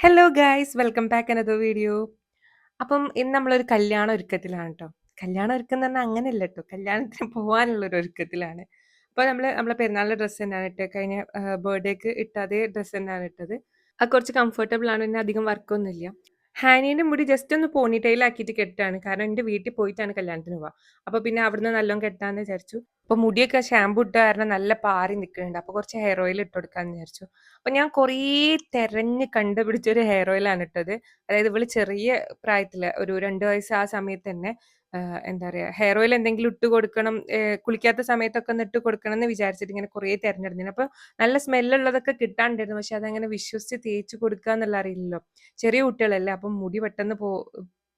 Hello guys welcome back another video അപ്പം ഇന്ന് നമ്മളൊരു കല്യാണ ഒരുക്കത്തിലാണ് കേട്ടോ കല്യാണ ഒരുക്കം എന്ന് പറഞ്ഞാൽ അങ്ങനെയല്ല കേട്ടോ കല്യാണത്തിന് പോകാനുള്ള ഒരു ഒരുക്കത്തിലാണ് അപ്പോൾ നമ്മൾ നമ്മളെ പെരുന്നാളിന്റെ ഡ്രസ്സ് തന്നെയാണ് ഇട്ടത്. കഴിഞ്ഞ ബർത്ത്ഡേക്ക് ഇട്ട അതേ ഡ്രസ്സ് തന്നെയാണ് ഇട്ടത്. അത് കുറച്ച് കംഫർട്ടബിൾ ആണ്. പിന്നെ അധികം വർക്കൊന്നുമില്ല ഹാനീന്റെ മുടി ജസ്റ്റ് ഒന്ന് പോണി ആക്കിയിട്ട് കെട്ടാണ്. കാരണം എന്റെ വീട്ടിൽ പോയിട്ടാണ് കല്യാണത്തിന് പോവുക അപ്പോൾ പിന്നെ അവിടുന്ന് നല്ലോണം കെട്ടാന്ന് വിചാരിച്ചു. അപ്പോൾ മുടിയൊക്കെ ഷാമ്പു ഇട്ട കാരണം നല്ല പാറി നിൽക്കുന്നുണ്ട് അപ്പോൾ കുറച്ച് ഹെയർ ഓയിൽ ഇട്ട് കൊടുക്കാമെന്ന് വിചാരിച്ചു. അപ്പോൾ ഞാൻ കുറേ തെരഞ്ഞ് കണ്ടുപിടിച്ചൊരു ഹെയർ ഓയിലാണ് ഇട്ടത്. അതായത് ഇവൾ ചെറിയ പ്രായത്തിൽ ഒരു രണ്ട് വയസ്സ് ആ സമയത്ത് തന്നെ എന്താ പറയുക ഹെയർ ഓയിൽ എന്തെങ്കിലും ഇട്ട് കൊടുക്കണം കുളിക്കാത്ത സമയത്തൊക്കെ ഒന്ന് ഇട്ട് കൊടുക്കണം എന്ന് വിചാരിച്ചിട്ട് ഇങ്ങനെ കുറേ തിരഞ്ഞെടുത്തിരുന്നു. അപ്പോൾ നല്ല സ്മെല്ലുള്ളതൊക്കെ കിട്ടാണ്ടായിരുന്നു പക്ഷെ അതങ്ങനെ വിശ്വസിച്ച് തേച്ച് കൊടുക്കുക എന്നുള്ള അറിയില്ലല്ലോ. ചെറിയ കുട്ടികളല്ലേ അപ്പം മുടി പെട്ടെന്ന് പോ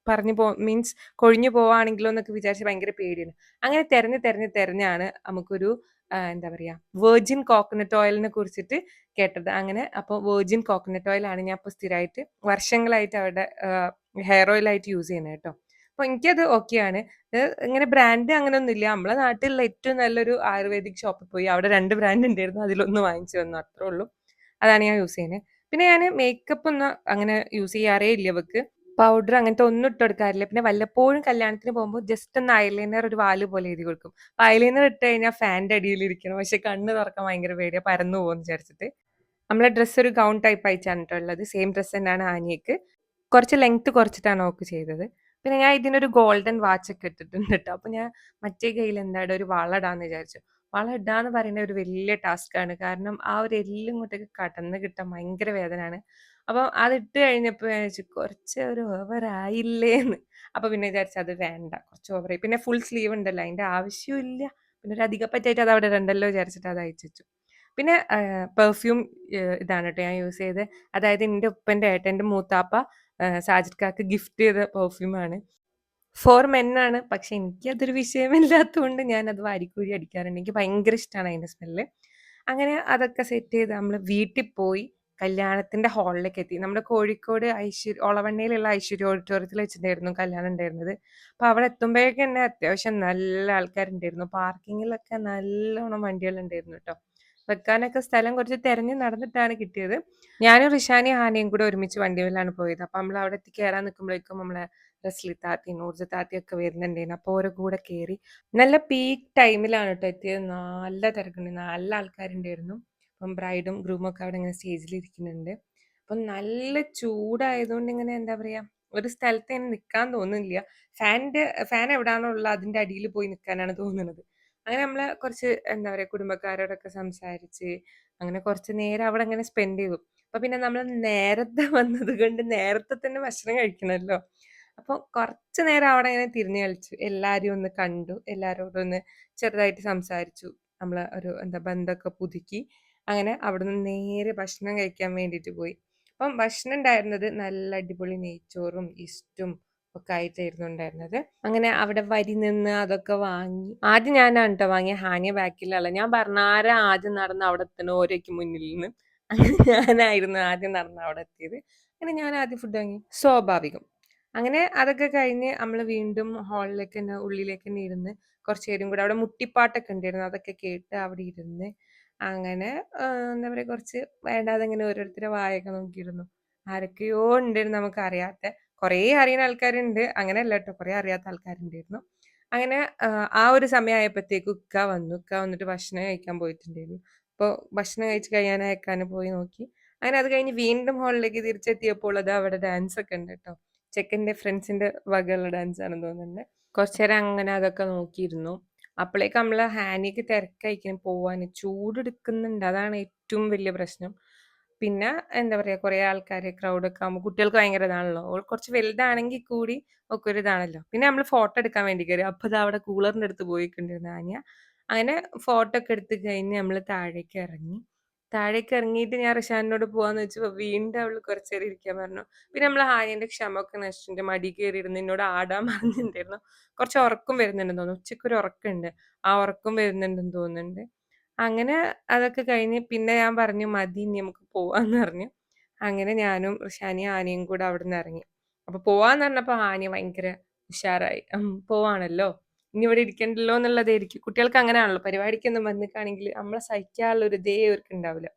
പറഞ്ഞു പോ മീൻസ് കൊഴിഞ്ഞു പോവാണെങ്കിലോ എന്നൊക്കെ വിചാരിച്ച് ഭയങ്കര പേടിയാണ്. അങ്ങനെ തെരഞ്ഞ് തെരഞ്ഞ് തെരഞ്ഞാണ് നമുക്കൊരു എന്താ പറയാ വെർജിൻ കോക്കനട്ട് ഓയിലിനെ കുറിച്ചിട്ട് കേട്ടത്. അങ്ങനെ അപ്പോൾ വെർജിൻ കോക്കനട്ട് ഓയിലാണ് ഞാൻ ഇപ്പോൾ സ്ഥിരമായിട്ട് വർഷങ്ങളായിട്ട് അവിടെ ഹെയർ ഓയിലായിട്ട് യൂസ് ചെയ്യുന്നത് കേട്ടോ. അപ്പോൾ എനിക്കത് ഓക്കെയാണ് ഇങ്ങനെ ബ്രാൻഡ് അങ്ങനെ ഒന്നുമില്ല നമ്മളെ നാട്ടിലുള്ള ഏറ്റവും നല്ലൊരു ആയുർവേദിക് ഷോപ്പിൽ പോയി. അവിടെ രണ്ട് ബ്രാൻഡ് ഉണ്ടായിരുന്നു അതിലൊന്ന് വാങ്ങിച്ചു വന്നു. അത്രേ ഉള്ളൂ. അതാണ് ഞാൻ യൂസ് ചെയ്യുന്നത് പിന്നെ ഞാൻ മേക്കപ്പ് ഒന്നും അങ്ങനെ യൂസ് ചെയ്യാറേ ഇല്ല അവക്ക് പൗഡർ അങ്ങനത്തെ ഒന്നും ഇട്ട് കൊടുക്കാറില്ല. പിന്നെ വല്ലപ്പോഴും കല്യാണത്തിന് പോകുമ്പോൾ ജസ്റ്റ് ഒന്ന് ഐലൈനർ ഒരു വാൽ പോലെ എഴുതി കൊടുക്കും. അപ്പൊ ഐലൈനർ ഇട്ട് കഴിഞ്ഞാൽ ഫാന്റെ അടിയിലിരിക്കണം പക്ഷെ കണ്ണ് തുറക്കാൻ ഭയങ്കര പേടിയാണ് പരന്നു പോകുമെന്ന് വിചാരിച്ചിട്ട്. നമ്മളെ ഡ്രസ്സ് ഒരു ഗൗൺ ടൈപ്പ് അയച്ചാണ് ഉള്ളത്. സെയിം ഡ്രസ്സ് തന്നെയാണ് ആനിയക്ക്. കുറച്ച് ലെങ്ത് കുറച്ചിട്ടാണ് ഓക്ക് ചെയ്തത്. പിന്നെ ഞാൻ ഇതിനൊരു ഗോൾഡൻ വാച്ച് ഒക്കെ ഇട്ടിട്ടുണ്ട് കേട്ടോ അപ്പൊ ഞാൻ മറ്റേ കയ്യിൽ എന്തായാലും ഒരു വളടാന്ന് വിചാരിച്ചു. വള ഇടാന്ന് പറയുന്ന ഒരു വലിയ ടാസ്ക് ആണ്. കാരണം ആ ഒരു എല്ലും ഇങ്ങോട്ടേക്ക് കടന്ന് കിട്ടാൻ ഭയങ്കര വേദനയാണ്. അപ്പം അതിട്ട് കഴിഞ്ഞപ്പോൾ വിചാരിച്ചു കുറച്ച് ഒരു ഓവറായില്ലേന്ന് അപ്പോൾ പിന്നെ വിചാരിച്ചു അത് വേണ്ട കുറച്ച് ഓവറായി പിന്നെ ഫുൾ സ്ലീവ് ഉണ്ടല്ലോ അതിന്റെ ആവശ്യമില്ല പിന്നെ ഒരു അധികം പറ്റായിട്ട് അത് അവിടെ രണ്ടല്ലോ വിചാരിച്ചിട്ട് അത് അയച്ചു പിന്നെ പെർഫ്യൂം ഇതാണ് കേട്ടോ ഞാൻ യൂസ് ചെയ്ത് അതായത് എന്റെ ഉപ്പന്റെ ഏട്ടന്റെ മൂത്താപ്പ സാജിദ് കാക്ക് ഗിഫ്റ്റ് ചെയ്ത പെർഫ്യൂമാണ് ഫോർ മെന്നാണ് പക്ഷെ എനിക്ക് അതൊരു വിഷയമില്ലാത്തതുകൊണ്ട് ഞാൻ അത് വാരിക്കൂരി അടിക്കാറുണ്ട്. എനിക്ക് ഭയങ്കര ഇഷ്ടമാണ് അതിന്റെ സ്മെല്ല് അങ്ങനെ അതൊക്കെ സെറ്റ് ചെയ്ത് നമ്മൾ വീട്ടിൽ പോയി കല്യാണത്തിന്റെ ഹാളിലേക്ക് എത്തി. നമ്മുടെ കോഴിക്കോട് ഐശ്വര്യ ഒളവണ്ണയിലുള്ള ഐശ്വര്യ ഓഡിറ്റോറിയത്തിൽ വെച്ചിട്ടായിരുന്നു കല്യാണം ഉണ്ടായിരുന്നത്. അപ്പൊ അവിടെ എത്തുമ്പോഴേക്കും തന്നെ അത്യാവശ്യം നല്ല ആൾക്കാരുണ്ടായിരുന്നു. പാർക്കിങ്ങിലൊക്കെ നല്ലോണം വണ്ടികളുണ്ടായിരുന്നു കേട്ടോ. വെക്കാനൊക്കെ സ്ഥലം കുറച്ച് തിരഞ്ഞു നടന്നിട്ടാണ് കിട്ടിയത്. ഞാനും റിഷാനി ഹാനിയും കൂടെ ഒരുമിച്ച് വണ്ടിയിലാണ് പോയത്. അപ്പൊ നമ്മൾ അവിടെ എത്തി കയറാൻ നിൽക്കുമ്പോഴേക്കും നമ്മളെ റസ്ലി താത്തി നൂർജ താത്തി ഒക്കെ വരുന്നുണ്ടായിരുന്നു. അപ്പോൾ ഓരോ കൂടെ കയറി നല്ല പീക്ക് ടൈമിലാണ് കേട്ടോ എത്തിയത്. നല്ല തിരക്കുണ്ടായിരുന്നു നല്ല ആൾക്കാരുണ്ടായിരുന്നു. ബ്രൈഡും ഗ്രൂമും ഒക്കെ അവിടെ ഇങ്ങനെ സ്റ്റേജിൽ ഇരിക്കുന്നുണ്ട്. അപ്പം നല്ല ചൂടായതുകൊണ്ട് ഇങ്ങനെ എന്താ പറയുക ഒരു സ്ഥലത്ത് ഇങ്ങനെ നിൽക്കാൻ തോന്നുന്നില്ല. ഫാനിന്റെ ഫാൻ എവിടാണോ ഉള്ളത് അതിന്റെ അടിയിൽ പോയി നിൽക്കാനാണ് തോന്നുന്നത്. അങ്ങനെ നമ്മൾ കുറച്ച് എന്താ പറയുക കുടുംബക്കാരോടൊക്കെ സംസാരിച്ച് അങ്ങനെ കുറച്ച് നേരം അവിടെ അങ്ങനെ സ്പെൻഡ് ചെയ്തു. അപ്പൊ പിന്നെ നമ്മൾ നേരത്തെ വന്നത് കൊണ്ട് നേരത്തെ തന്നെ ഭക്ഷണം കഴിക്കണമല്ലോ. അപ്പോൾ കുറച്ച് നേരം അവിടെ ഇങ്ങനെ തിരിഞ്ഞു കളിച്ചു. എല്ലാവരെയും ഒന്ന് കണ്ടു. എല്ലാവരോടും ഒന്ന് ചെറുതായിട്ട് സംസാരിച്ചു. നമ്മൾ ഒരു എന്താ ബന്ധമൊക്കെ പുതുക്കി. അങ്ങനെ അവിടുന്ന് നേരെ ഭക്ഷണം കഴിക്കാൻ വേണ്ടിയിട്ട് പോയി. അപ്പം ഭക്ഷണം ഉണ്ടായിരുന്നത് നല്ല അടിപൊളി നെയ്ച്ചോറും ഇഷ്ടും ഒക്കെ ആയിട്ടായിരുന്നു ഉണ്ടായിരുന്നത്. അങ്ങനെ അവിടെ വരി നിന്ന് അതൊക്കെ വാങ്ങി. ആദ്യം ഞാനാണ് കേട്ടോ വാങ്ങിയ ഹാനിയ ബാക്കിലുള്ള. ഞാൻ പറഞ്ഞാര ആദ്യം നടന്ന് അവിടെ എത്തണ ഓരോയ്ക്ക് മുന്നിൽ നിന്ന്. അങ്ങനെ ഞാനായിരുന്നു ആദ്യം നടന്ന് അവിടെ എത്തിയത്. അങ്ങനെ ഞാൻ ആദ്യം ഫുഡ് വാങ്ങി. സ്വാഭാവികം. അങ്ങനെ അതൊക്കെ കഴിഞ്ഞ് നമ്മൾ വീണ്ടും ഹാളിലേക്ക് തന്നെ ഉള്ളിലേക്ക് തന്നെ ഇരുന്ന് കുറച്ച് നേരം കൂടെ അവിടെ മുട്ടിപ്പാട്ടൊക്കെ ഉണ്ടായിരുന്നു. അതൊക്കെ കേട്ട് അവിടെ ഇരുന്ന് അങ്ങനെ എന്താ പറയുക കുറച്ച് വേണ്ടാതെ ഇങ്ങനെ ഓരോരുത്തരെ വായൊക്കെ നോക്കിയിരുന്നു. ആരൊക്കെയോ ഉണ്ടായിരുന്നു നമുക്കറിയാത്ത. കുറേ അറിയുന്ന ആൾക്കാരുണ്ട്. അങ്ങനെയല്ല കേട്ടോ കുറേ അറിയാത്ത ആൾക്കാരുണ്ടായിരുന്നു. അങ്ങനെ ആ ഒരു സമയമായപ്പോഴത്തേക്ക് ഉക്ക വന്നു. ഉക്ക വന്നിട്ട് ഭക്ഷണം കഴിക്കാൻ പോയിട്ടുണ്ടായിരുന്നു. അപ്പോൾ ഭക്ഷണം കഴിച്ച് കഴിയാനായക്കാന് പോയി നോക്കി. അങ്ങനെ അത് കഴിഞ്ഞ് വീണ്ടും ഹാളിലേക്ക് തിരിച്ചെത്തിയപ്പോൾ അത് അവിടെ ഡാൻസ് ഒക്കെ ഉണ്ട് കേട്ടോ ചെക്കന്റെ ഫ്രണ്ട്സിന്റെ വകയുള്ള ഡാൻസ് ആണെന്ന് തോന്നുന്നുണ്ട്. കുറച്ചേരം അങ്ങനെ അതൊക്കെ നോക്കിയിരുന്നു. അപ്പളേക്ക് നമ്മൾ ഹാനിക്ക് തിരക്കായിരിക്കും പോവാൻ ചൂടെടുക്കുന്നുണ്ട്. അതാണ് ഏറ്റവും വലിയ പ്രശ്നം. പിന്നെ എന്താ പറയാ കുറേ ആൾക്കാര് ക്രൗഡൊക്കെ ആകുമ്പോൾ കുട്ടികൾക്ക് ഭയങ്കര ഇതാണല്ലോ. അവൾ കുറച്ച് വലുതാണെങ്കിൽ കൂടി ഒക്കെ ഒരു ഇതാണല്ലോ. പിന്നെ നമ്മൾ ഫോട്ടോ എടുക്കാൻ വേണ്ടി കയറി. അപ്പൊ അത് അവിടെ കൂളറിന്റെ അടുത്ത് പോയിക്കൊണ്ടിരുന്ന ആനിയ. അങ്ങനെ ഫോട്ടോ ഒക്കെ എടുത്ത് കഴിഞ്ഞ് നമ്മൾ താഴേക്ക് ഇറങ്ങി. താഴേക്ക് ഇറങ്ങിയിട്ട് ഞാൻ റിഷാനിനോട് പോവാന്ന് വെച്ചപ്പോൾ വീണ്ടും അവൾ കുറച്ച് നേരം ഇരിക്കാൻ പറഞ്ഞു. പിന്നെ നമ്മൾ ഹാനിന്റെ ക്ഷമൊക്കെ നശിച്ചിട്ടുണ്ട് മടി കയറി ഇരുന്ന് എന്നോട് ആടാൻ പറഞ്ഞിട്ടുണ്ടായിരുന്നു. കുറച്ച് ഉറക്കം വരുന്നുണ്ടെന്ന് തോന്നുന്നു. ഉച്ചയ്ക്കൊരു ഉറക്കമുണ്ട്. ആ ഉറക്കം വരുന്നുണ്ടെന്ന് തോന്നുന്നുണ്ട്. അങ്ങനെ അതൊക്കെ കഴിഞ്ഞ് പിന്നെ ഞാൻ പറഞ്ഞു മതി ഇനി നമുക്ക് പോവാന്ന് പറഞ്ഞു. അങ്ങനെ ഞാനും ഋഷാനിയും ആനയും കൂടെ അവിടെ നിന്ന് ഇറങ്ങി. അപ്പൊ പോവാന്ന് പറഞ്ഞപ്പോ ആന ഭയങ്കര ഉഷാറായി. പോവാണല്ലോ. ഇനി ഇവിടെ ഇരിക്കണ്ടല്ലോ എന്നുള്ളതായിരിക്കും. കുട്ടികൾക്ക് അങ്ങനെയാണല്ലോ. പരിപാടിക്കൊന്നും വന്നിക്കാണെങ്കിൽ നമ്മളെ സഹിക്കാനുള്ള ഒരു ഇതേ അവർക്ക് ഉണ്ടാവില്ല.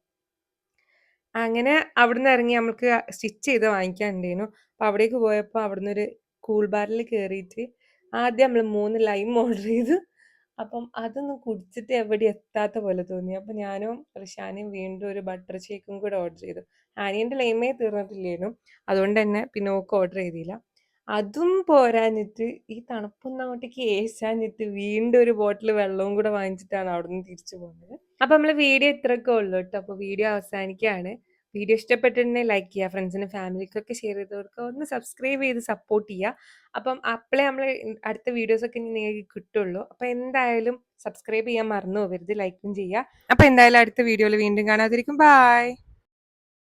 അങ്ങനെ അവിടുന്ന് ഇറങ്ങി നമ്മൾക്ക് സ്റ്റിച്ച് ചെയ്ത് വാങ്ങിക്കാനുണ്ടായിരുന്നു. അപ്പൊ അവിടേക്ക് പോയപ്പോ അവിടുന്നൊരു കൂൾ ബാറിൽ കയറിയിട്ട് ആദ്യം നമ്മൾ മൂന്ന് ലൈം ഓർഡർ ചെയ്തു. അപ്പം അതൊന്നും കുടിച്ചിട്ട് എവിടെ എത്താത്ത പോലെ തോന്നി. അപ്പൊ ഞാനും റിഷാനയും വീണ്ടും ഒരു ബട്ടർ ഷേക്കും കൂടെ ഓർഡർ ചെയ്തു. ആനിയന്റെ ലൈമേ തീർന്നിട്ടില്ലേനു. അതുകൊണ്ട് തന്നെ പിന്നെ ഓക്ക് ഓർഡർ ചെയ്തില്ല. അതും പോരാഞ്ഞിട്ട് ഈ തണുപ്പൊന്നും അങ്ങോട്ടേക്ക് ഏശാഞ്ഞിട്ട് വീണ്ടും ഒരു ബോട്ടിൽ വെള്ളവും കൂടെ വാങ്ങിച്ചിട്ടാണ് അവിടുന്ന് തിരിച്ചു പോകുന്നത്. അപ്പൊ നമ്മൾ വീഡിയോ ഇത്രയൊക്കെ ഉള്ളൂ കേട്ടോ അപ്പൊ വീഡിയോ അവസാനിക്കുകയാണ്. വീഡിയോ ഇഷ്ടപ്പെട്ടിട്ടുണ്ടെങ്കിൽ ലൈക്ക് ചെയ്യുക. ഫ്രണ്ട്സിനും ഫാമിലിക്കൊക്കെ ഷെയർ ചെയ്ത് കൊടുക്കുക. ഒന്ന് സബ്സ്ക്രൈബ് ചെയ്ത് സപ്പോർട്ട് ചെയ്യുക. അപ്പം അപ്പളേ നമ്മൾ അടുത്ത വീഡിയോസൊക്കെ ഇനി നിങ്ങൾക്ക് കിട്ടുള്ളൂ. അപ്പം എന്തായാലും സബ്സ്ക്രൈബ് ചെയ്യാൻ മറന്നു പോകരുത്. ലൈക്കും ചെയ്യുക. അപ്പം എന്തായാലും അടുത്ത വീഡിയോയിൽ വീണ്ടും കാണാതിരിക്കും. ബായ്.